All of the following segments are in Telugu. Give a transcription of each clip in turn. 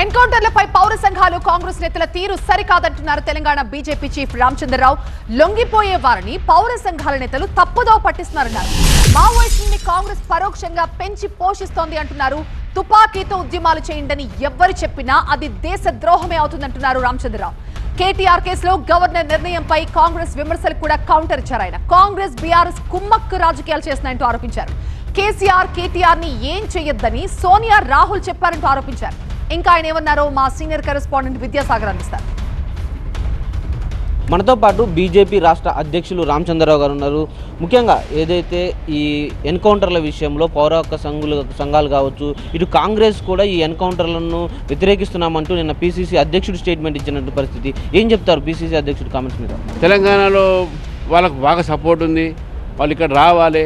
ఎన్కౌంటర్లపై పౌర సంఘాలు కాంగ్రెస్ నేతల తీరు సరికాదంటున్నారు తెలంగాణ బీజేపీ చీఫ్ రామచంద్రరావు. లొంగిపోయే వారిని పౌర సంఘాల నేతలు తప్పుదోవ పట్టిస్తున్నారన్నారు. మావోయిస్టుల్ని కాంగ్రెస్ పరోక్షంగా పెంచి పోషిస్తోంది అంటున్నారు. తుపాకీతో ఉద్యమాలు చేయండి ఎవ్వరు చెప్పినా అది దేశ ద్రోహమే అవుతుందంటున్నారు రామచంద్రరావు. కేటీఆర్ కేసులో గవర్నర్ నిర్ణయంపై కాంగ్రెస్ విమర్శలు కూడా కౌంటర్ ఇచ్చారు ఆయన కాంగ్రెస్ బీఆర్ఎస్ కుమ్మక్కు రాజకీయాలు చేస్తున్నాయంటూ ఆరోపించారు. కేసీఆర్ కేటీఆర్ని ఏం చేయొద్దని సోనియా రాహుల్ చెప్పారంటూ ఆరోపించారు. ఇంకా ఆయన ఏమన్నారో మా సీనియర్ కరెస్పాండెంట్ విద్యాసాగర్ అందిస్తారు. మనతో పాటు బీజేపీ రాష్ట్ర అధ్యక్షులు రామచంద్రరావు గారు ఉన్నారు. ముఖ్యంగా ఏదైతే ఈ ఎన్కౌంటర్ల విషయంలో పౌర హక్కు సంఘులు సంఘాలు కావచ్చు ఇటు కాంగ్రెస్ కూడా ఈ ఎన్కౌంటర్లను వ్యతిరేకిస్తున్నామంటూ నిన్న పీసీసీ అధ్యక్షుడు స్టేట్మెంట్ ఇచ్చినట్టు పరిస్థితి. ఏం చెప్తారు పీసీసీ అధ్యక్షుడు కామెంట్స్ మీద? తెలంగాణలో వాళ్ళకు బాగా సపోర్ట్ ఉంది. వాళ్ళు ఇక్కడ రావాలి.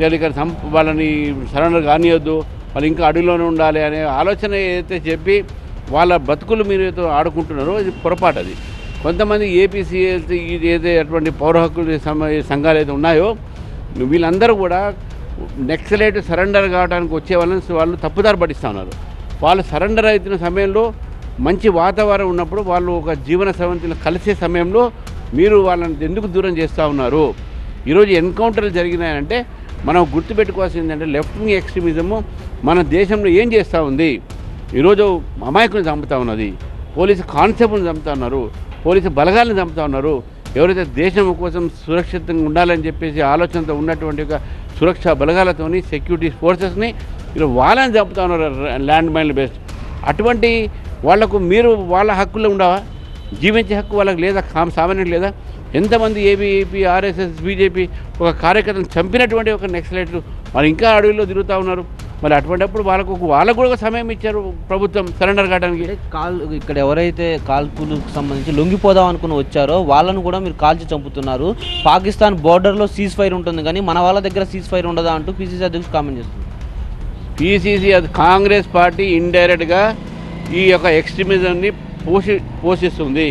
వాళ్ళు ఇక్కడ సంప వాళ్ళని సరెండర్ కానియొద్దు. వాళ్ళు ఇంకా అడవిలోనే ఉండాలి అనే ఆలోచన ఏదైతే చెప్పి వాళ్ళ బతుకులు మీరు ఆడుకుంటున్నారో ఇది పొరపాటు అది. కొంతమంది ఏపీసీ ఏదైతే అటువంటి పౌర హక్కులు సంఘాలు అయితే ఉన్నాయో వీళ్ళందరూ కూడా నెక్సలైట్ సరెండర్ కావడానికి వచ్చే వాళ్ళని వాళ్ళు తప్పుదారి పడిస్తూ ఉన్నారు. వాళ్ళు సరెండర్ అవుతున్న సమయంలో మంచి వాతావరణం ఉన్నప్పుడు వాళ్ళు ఒక జీవన సవంతిలో కలిసే సమయంలో మీరు వాళ్ళని ఎందుకు దూరం చేస్తూ ఉన్నారు? ఈరోజు ఎన్కౌంటర్లు జరిగినాయంటే మనం గుర్తుపెట్టుకోవాల్సింది ఏంటంటే లెఫ్ట్ వింగ్ ఎక్స్ట్రీమిజము మన దేశంలో ఏం చేస్తూ ఉంది? ఈరోజు అమాయకుని చంపుతా ఉన్నది పోలీసు కానిస్టేబుల్ని చంపుతా ఉన్నారు పోలీసు బలగాలను చంపుతా ఉన్నారు. ఎవరైతే దేశం కోసం సురక్షితంగా ఉండాలని చెప్పేసి ఆలోచనతో ఉన్నటువంటి ఒక సురక్షా బలగాలతోని సెక్యూరిటీ ఫోర్సెస్ని ఈరోజు వాళ్ళని చంపుతా ఉన్నారు ల్యాండ్ మైన్లు బేస్డ్ అటువంటి వాళ్ళకు మీరు వాళ్ళ హక్కుల్లో ఉండవా? జీవించే హక్కు వాళ్ళకి లేదా? సామ- సామాన్యులకు లేదా? ఎంతమంది ఏబీఏపీ ఆర్ఎస్ఎస్ బీజేపీ ఒక కార్యకర్తను చంపినటువంటి ఒక నెక్సలైట్లు వాళ్ళు ఇంకా అడవిలో తిరుగుతూ ఉన్నారు. మరి అటువంటిప్పుడు వాళ్ళకు వాళ్ళకు కూడా ఒక సమయం ఇచ్చారు ప్రభుత్వం సరెండర్ కావడానికి. కాల్ ఇక్కడ ఎవరైతే కాల్పులకు సంబంధించి లొంగిపోదాం అనుకుని వచ్చారో వాళ్ళను కూడా మీరు కాల్చి చంపుతున్నారు. పాకిస్తాన్ బోర్డర్లో సీజ్ ఫైర్ ఉంటుంది కానీ మన వాళ్ళ దగ్గర సీజ్ ఫైర్ ఉండదా అంటూ పీసీసీ అధ్యక్షుడు కామెంట్ చేస్తున్నారు. పీసీసీ అది కాంగ్రెస్ పార్టీ ఇండైరెక్ట్గా ఈ యొక్క ఎక్స్ట్రీమిజంని పోషి పోషిస్తుంది.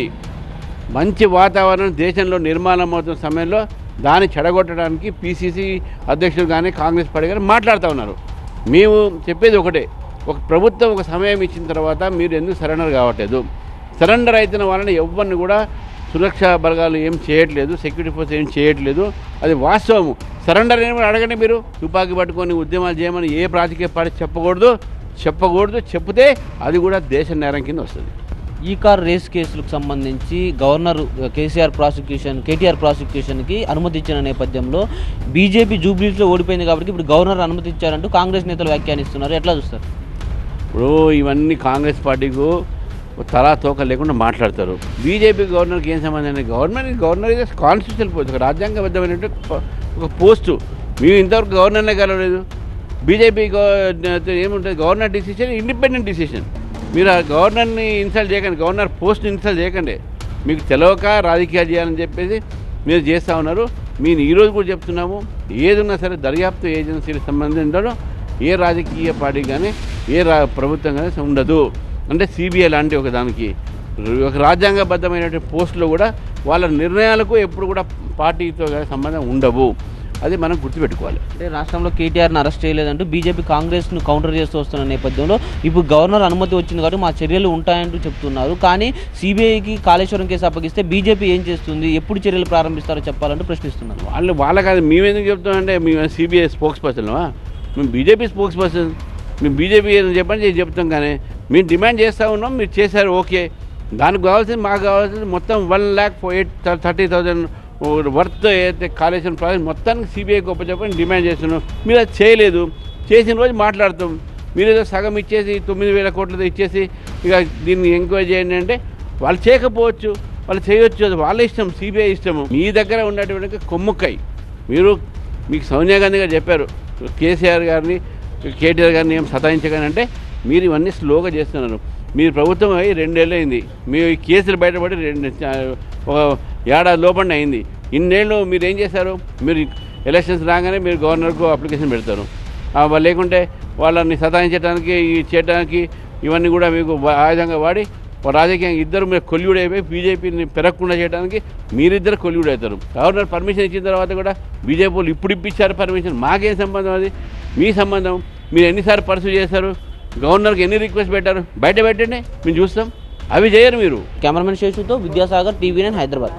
మంచి వాతావరణం దేశంలో నిర్మాణం అవుతున్న సమయంలో దాన్ని చెడగొట్టడానికి పీసీసీ అధ్యక్షులు కానీ కాంగ్రెస్ పార్టీ కానీ మాట్లాడుతూ ఉన్నారు. మేము చెప్పేది ఒకటే ఒక ప్రభుత్వం ఒక సమయం ఇచ్చిన తర్వాత మీరు ఎందుకు సరెండర్ కావట్లేదు? సరెండర్ అయితున్న వాళ్ళని ఎవరిని కూడా సురక్షా బలగాలు ఏం చేయట్లేదు సెక్యూరిటీ ఫోర్స్ ఏం చేయట్లేదు. అది వాస్తవము. సరెండర్ ఏమని అడగండి మీరు. తుపాకీ పట్టుకొని ఉద్యమాలు చేయమని ఏ రాజకీయ పార్టీ చెప్పకూడదు? చెప్పకూడదు. చెప్తే అది కూడా దేశ నేరం కింద వస్తుంది. ఈ కార్ రేస్ కేసులకు సంబంధించి గవర్నర్ కేసీఆర్ ప్రాసిక్యూషన్ కేటీఆర్ ప్రాసిక్యూషన్కి అనుమతి ఇచ్చిన నేపథ్యంలో బీజేపీ జూబ్లీస్లో ఓడిపోయింది కాబట్టి ఇప్పుడు గవర్నర్ అనుమతి ఇచ్చారంటూ కాంగ్రెస్ నేతలు వ్యాఖ్యానిస్తున్నారు. ఎట్లా చూస్తారు? ఇప్పుడు ఇవన్నీ కాంగ్రెస్ పార్టీకు తలా తోక లేకుండా మాట్లాడతారు. బీజేపీ గవర్నర్కి ఏం సంబంధం అండి గవర్నర్ గవర్నర్ కాన్స్టిట్యూషన్ పోస్ట్. ఒక రాజ్యాంగబద్ధమైనటువంటి ఒక పోస్టు. మేము ఇంతవరకు గవర్నర్నే కలవలేదు బీజేపీ ఏముంటుంది? Governor decision independent decision. మీరు ఆ గవర్నర్ని ఇన్సల్ట్ చేయకండి గవర్నర్ పోస్ట్ని ఇన్సల్ట్ చేయకండి. మీకు తెలవక రాజకీయాలు చేయాలని చెప్పేసి మీరు చేస్తూ ఉన్నారు. మేము ఈరోజు కూడా చెప్తున్నాము ఏదున్నా సరే దర్యాప్తు ఏజెన్సీకి సంబంధించడం ఏ రాజకీయ పార్టీ కానీ ఏ రా ప్రభుత్వం కానీ ఉండదు. అంటే సిబిఐ లాంటి ఒక దానికి ఒక రాజ్యాంగబద్ధమైనటువంటి పోస్టులో కూడా వాళ్ళ నిర్ణయాలకు ఎప్పుడు కూడా పార్టీతో కానీ సంబంధం ఉండవు. అది మనం గుర్తుపెట్టుకోవాలి. అంటే రాష్ట్రంలో కేటీఆర్ని అరెస్ట్ చేయలేదంటూ బీజేపీ కాంగ్రెస్ను కౌంటర్ చేస్తూ వస్తున్న నేపథ్యంలో ఇప్పుడు గవర్నర్ అనుమతి వచ్చింది కాబట్టి మా చర్యలు ఉంటాయంటూ చెప్తున్నారు. కానీ సిబిఐకి కాళేశ్వరం కేసు అప్పగిస్తే బీజేపీ ఏం చేస్తుంది? ఎప్పుడు చర్యలు ప్రారంభిస్తారో చెప్పాలంటూ ప్రశ్నిస్తున్నారు. వాళ్ళు వాళ్ళకి అది మేము ఎందుకు చెప్తామంటే మేము సిబిఐ స్పోక్స్ పర్సన్వా మేము బీజేపీ స్పోక్స్ పర్సన్ మేము బీజేపీ ఏదైనా చెప్పండి చేసి చెప్తాం కానీ మేము డిమాండ్ చేస్తూ ఉన్నాం మీరు చేశారు ఓకే. దానికి కావాల్సింది మాకు కావాల్సింది మొత్తం one lakh eight thirty thousand worth ఏదైతే కాళేశ్వరం ప్రాజెక్ట్ మొత్తానికి సిబిఐ గొప్ప చెప్పని డిమాండ్ చేస్తున్నాం. మీరు అది చేయలేదు. చేసిన రోజు మాట్లాడతాం. మీరు ఏదో సగం ఇచ్చేసి తొమ్మిది వేల కోట్లతో ఇచ్చేసి ఇక దీన్ని ఎంక్వైరీ చేయండి అంటే వాళ్ళు చేయకపోవచ్చు. వాళ్ళు చేయొచ్చు. అది వాళ్ళ ఇష్టం సిబిఐ ఇష్టము. మీ దగ్గర ఉన్నటువంటి కొమ్ముక్కై మీరు మీకు సోనియా గాంధీ గారు చెప్పారు. కేసీఆర్ గారిని కేటీఆర్ గారిని ఏం సతాయించగానంటే మీరు ఇవన్నీ స్లోగా చేస్తున్నారు. మీరు ప్రభుత్వం అయ్యి రెండేళ్ళు అయింది. మీ కేసులు బయటపడి రెండు ఒక ఏడాది లోపల అయింది. ఇన్నేళ్ళు మీరు ఏం చేశారు? మీరు ఎలక్షన్స్ రాగానే మీరు గవర్నర్కు అప్లికేషన్ పెడతారు. లేకుంటే వాళ్ళని సతాయించడానికి చేయడానికి ఇవన్నీ కూడా మీకు ఆయుధంగా వాడి రాజకీయం ఇద్దరు మీరు కొల్యూడ్ అయిపోయి బీజేపీని పెరగకుండా చేయడానికి మీరిద్దరు కొల్యూడ్ అవుతారు. గవర్నర్ పర్మిషన్ ఇచ్చిన తర్వాత కూడా బీజేపీ వాళ్ళు ఇప్పుడు ఇప్పించారు పర్మిషన్. మాకేం సంబంధం అది? మీ సంబంధం. మీరు ఎన్నిసార్లు పర్సూ చేశారు? గవర్నర్కి ఎన్ని రిక్వెస్ట్ పెట్టారు? బయట పెట్టండి మేము చూస్తాం. అవి చేయరు మీరు. కెమెరామెన్ శేషుతో విద్యాసాగర్ టీవీ నైన్ హైదరాబాద్.